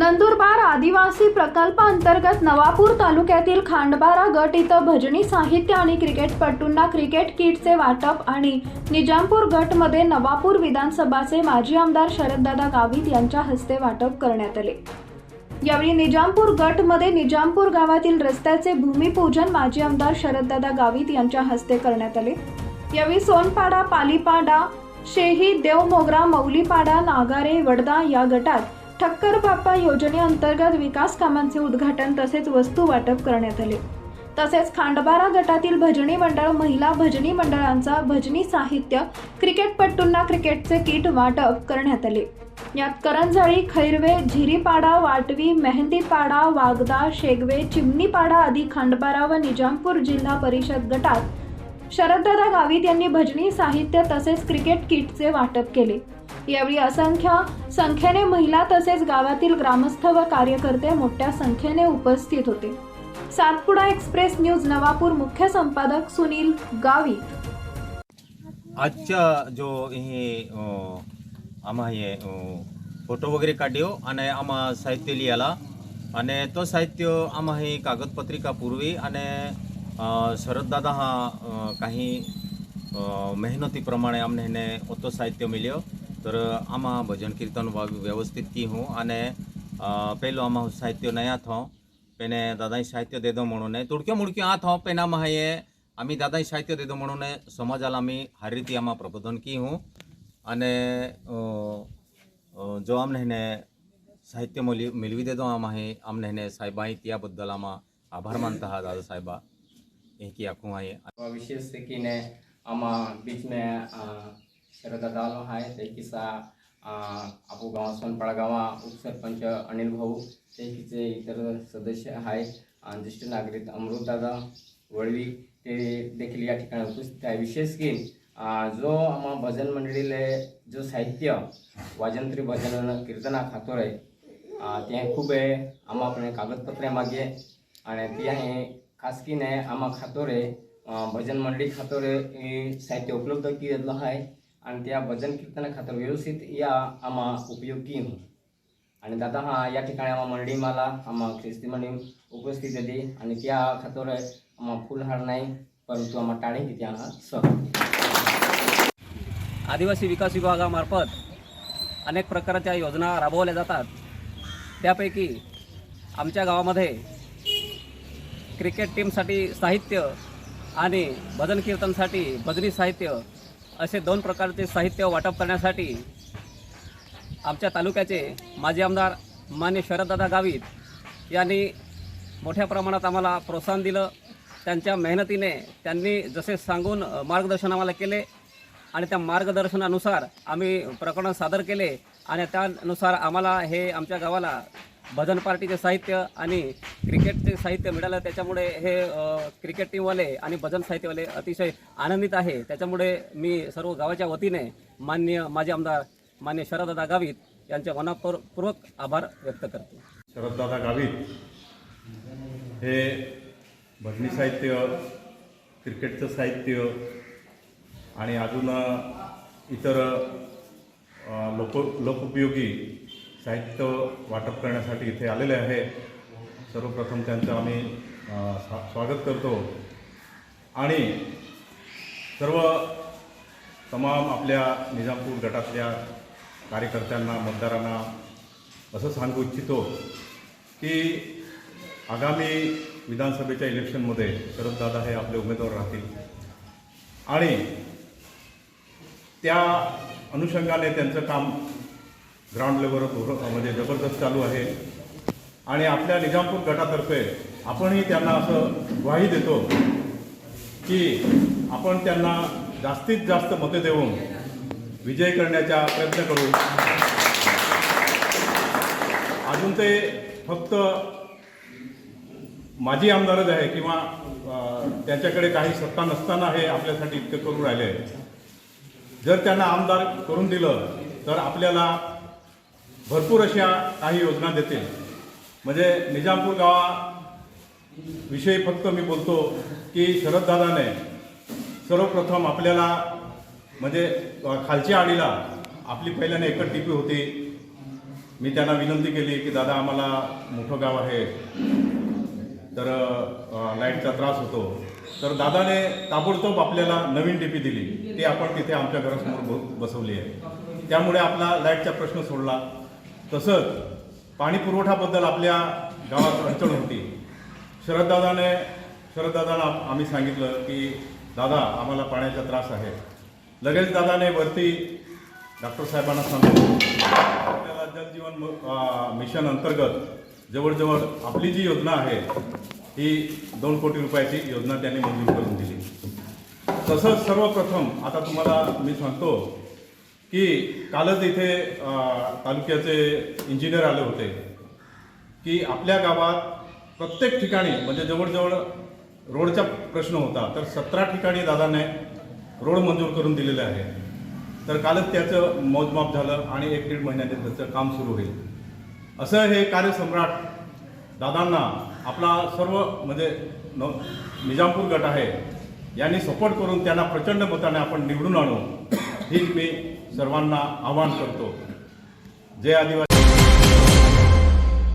नंदुरबार आदिवासी प्रकल्पांतर्गत नवापूर तालुक्यातील खांडबारा गट इथं भजनी साहित्य आणि क्रिकेटपटूंना क्रिकेट किटचे वाटप आणि निजामपूर गटमध्ये नवापूर विधानसभाचे माजी आमदार शरददादा गावित यांच्या हस्ते वाटप करण्यात आले. यावेळी निजामपूर गटमध्ये निजामपूर गावातील रस्त्याचे भूमिपूजन माजी आमदार शरददादा गावित यांच्या हस्ते करण्यात आले. यावेळी सोनपाडा पालीपाडा शेही देवमोगरा मौलीपाडा नागारे वडदा या गटात ठक्कर बाप्पा योजनेअंतर्गत विकास कामांचे उद्घाटन तसेच वस्तू वाटप करण्यात आले. तसेच खांडबारा गटातील भजनी मंडळ महिला भजनी मंडळांचा भजनी साहित्य क्रिकेटपटूंना क्रिकेटचे किट वाटप करण्यात आले. यात करंजळी खैरवे झिरीपाडा वाटवी मेहंदीपाडा वागदा शेगवे चिमणीपाडा आदी खांडबारा व निजामपूर जिल्हा परिषद गटात शरददादा गावित यांनी भजनी साहित्य तसेच क्रिकेट किटचे वाटप केले. यावेळी असंख्य संख्येने महिला तसेच गावातील ग्रामस्थ व कार्यकर्ते मोठ्या संख्येने उपस्थित होते. सातपुडा एक्सप्रेस न्यूज नवापूर मुख्य संपादक सुनील गावी. આજ જો અહીં આમાં એ ફોટો વગેરે કાઢ્યો અને આમાં સાહિત્ય લીયાલા અને તો સાહિત્ય આમાં અહીં કાગજપત્રિકા પૂરવી અને શરદદાદા હા કાંઈ મહેનતી પ્રમાણે અમને એને ઓતો સાહિત્ય મળ્યો तर આમાં ભજન કીર્તન વા- વ્યવસ્થિત કી હું અને અ, પહેલું આમાં હું સાહિત્ય નયા થાઉં પેને દાદાઈ સાહિત્ય દેદો म्हणून तुडक्यो मुडक्यो आ थाव पेना आम्हा हे आम्ही दादाई साहित्य देतो म्हणून समाजाला आम्ही हारी रीती आम्हा प्रबोधन की હું અને અ, અ, જો અમને એને સાહિત્ય મોલી मिळवी देतो आम्हा हे आमने એને साहेबाई त्याबद्दल आम्हा आभार मानता हा दादा साहेबा हे की आखू आहे और विशेष से कि ने आमा बीच शरदादाला आहे तेकीचा आपू गावा सोनपाळगावा उपसरपंच अनिल भाऊ तेकीचे इतर सदस्य आहेत. ज्येष्ठ नागरिक अमृतदादा वळवी ते देखील या ठिकाणी उपस्थित आहे विशेष की जो आम्हा भजन मंडळीले जो साहित्य वाजंत्री भजन कीर्तना खातो रे ते खूप आहे. आम्हा आपण कागदपत्रे मागे. आणि ते आहे खासकीने आम्हा खातो रे भजन मंडळी खातो रे साहित्य उपलब्ध केलेलं आहे. आणि त्या भजन कीर्तन खातर व्यवस्थित या आम्हा उपयोगी हो आणि दादा हा या ठिकाणी आम्हा मंडळी मला आम्हा ख्रिस्ती मंडळी उपस्थित येते आणि त्या खातोरे आम्हा फुलहार नाही परंतु आम्हा टाळे की आम्हा सह आदिवासी विकास विभागामार्फत अनेक प्रकारच्या योजना राबवल्या जातात. त्यापैकी आमच्या गावामध्ये क्रिकेट टीमसाठी साहित्य आणि भजन कीर्तनसाठी भजनी साहित्य असे दोन प्रकारचे साहित्य वाटप करण्यासाठी आमच्या तालुक्याचे माजी आमदार मान्य शरददादा गावित यांनी मोठ्या प्रमाणात आम्हाला प्रोत्साहन दिलं. त्यांच्या मेहनतीने त्यांनी जसे सांगून मार्गदर्शन आम्हाला केले आणि त्या मार्गदर्शनानुसार आम्ही प्रकरण सादर केले आणि त्यानुसार आम्हाला हे आमच्या गावाला भजन पार्टीचे साहित्य आणि क्रिकेटचे साहित्य मिळालं त्याच्यामुळे हे क्रिकेट टीमवाले आणि भजन साहित्यवाले अतिशय आनंदित आहे. त्याच्यामुळे मी सर्व गावाच्या वतीने मान्य माजी आमदार मान्य शरददादा गावित यांचे मनापूर्वक आभार व्यक्त करतो. शरददादा गावित हे भजनी साहित्य क्रिकेटचं साहित्य आणि अजून इतर लोक लोकोपयोगी साहित्य वाटप करण्यासाठी इथे आलेले आहे. सर्वप्रथम त्यांचं आम्ही स्वा- स्वागत करतो. आणि सर्व तमाम आपल्या निजामपूर गटातल्या कार्यकर्त्यांना मतदारांना असं सांगू इच्छितो की आगामी विधानसभेच्या इलेक्शनमध्ये शरददादा हे आपले उमेदवार राहतील. आणि त्या अनुषंगाने त्यांचं काम ग्राउंड लेवलवर म्हणजे जबरदस्त चालू आहे. आणि आपल्या निजामपूर गटातर्फे आपणही त्यांना असं ग्वाही देतो की आपण त्यांना जास्तीत जास्त मते देऊन विजय करण्याचा प्रयत्न करू. अजून ते फक्त माजी आमदारच आहे किंवा त्याच्याकडे काही सत्ता नसताना हे आपल्यासाठी इतकं करून राहिले. जर त्यांना आमदार करून दिलं तर आपल्याला भरपूर अशा काही योजना देतील म्हणजे निजामपूर गावा विषयी फक्त मी बोलतो की शरददादाने सर्वप्रथम आपल्याला म्हणजे खालच्या आडीला आपली पहिल्याने एकच टीपी होती. मी त्यांना विनंती केली की दादा आम्हाला मोठं गाव आहे. तर लाईटचा त्रास होतो. तर दादाने ताबडतोब आपल्याला नवीन डीपी दिली. ती आपण तिथे आमच्या घरासमोर बसवली आहे. त्यामुळे आपला लाईटचा प्रश्न सोडला. तसंच पाणी पुरवठाबद्दल आपल्या गावात अडचण होती. शरददादाने शरददादांना आम्ही सांगितलं की दादा आम्हाला पाण्याचा त्रास आहे. लगेच दादाने वरती डॉक्टर साहेबांना सांगितलं. आपल्याला जलजीवन म- मिशन अंतर्गत जवळजवळ आपली जी योजना आहे ही दोन कोटी रुपयाची योजना त्यांनी मंजूर करून दिली. तसंच सर्वप्रथम आता तुम्हाला मी सांगतो की कालच इथे तालुक्याचे इंजिनियर आले होते. की आपल्या गावात प्रत्येक ठिकाणी म्हणजे जवळजवळ रोडचा प्रश्न होता तर सतरा ठिकाणी दादाने रोड मंजूर करून दिलेले आहे. तर कालच त्याचं मोजमाप झालं आणि एक दीड महिन्याने त्याचं काम सुरू होईल. असं हे कार्यसम्राट दादांना आपला सर्व म्हणजे न निजामपूर गट आहे यांनी सपोर्ट करून त्यांना प्रचंड मताने आपण निवडून आणू. ही मी सर्वांना आवाहन करतो. जय आदिवासी